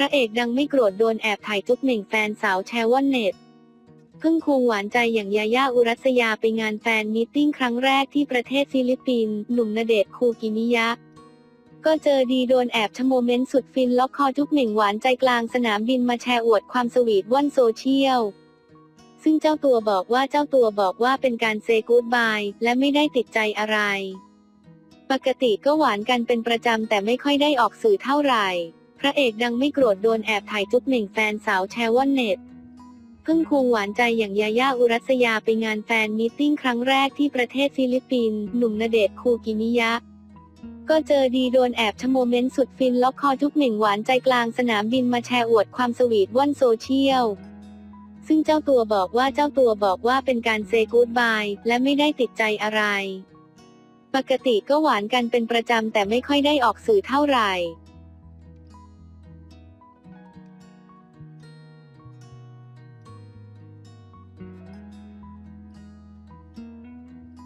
พระเอกดังไม่โกรธโดนแอบถ่ายจุ๊บเหม่งแฟนสาวแชร์ว่อนเน็ตเพิ่งควงหวานใจอย่างยาย่าอุรัสยาไปงานแฟนมีตติ้งครั้งแรกที่ประเทศฟิลิปปินส์หนุ่มณเดชคูกิมิยะ ก็เจอดีโดนแอบชะโมเมนต์สุดฟินล็อกคอจุ๊บเหม่งหวานใจกลางสนามบินมาแชร์อวดความสวีทว่อนโซเชียลซึ่งเจ้าตัวบอกว่าเจ้าตัวบอกว่าเป็นการเซกูดบายและไม่ได้ติดใจอะไร ปกติก็หวานกันเป็นประจำแต่ไม่ค่อยได้ออกสื่อเท่าไหร่ พระเอกดังไม่โกรธโดนแอบถ่ายจุ๊บเหม่งแฟนสาวแชร์ว่อนเน็ตเพิ่งควงหวานใจอย่างยาย่าอุรัสยาไปงานแฟนมีตติ้งครั้งแรกที่ประเทศฟิลิปปินส์หนุ่มณเดชคูกิมิยะ ก็เจอดีโดนแอบชะโมเมนต์สุดฟินล็อกคอทุกเหม่งหวานใจกลางสนามบินมาแชร์อวดความสวีทว่อนโซเชียลซึ่งเจ้าตัวบอกว่าเจ้าตัวบอกว่าเป็นการเซกูดบายและไม่ได้ติดใจอะไร ปกติก็หวานกันเป็นประจำแต่ไม่ค่อยได้ออกสื่อเท่าไหร่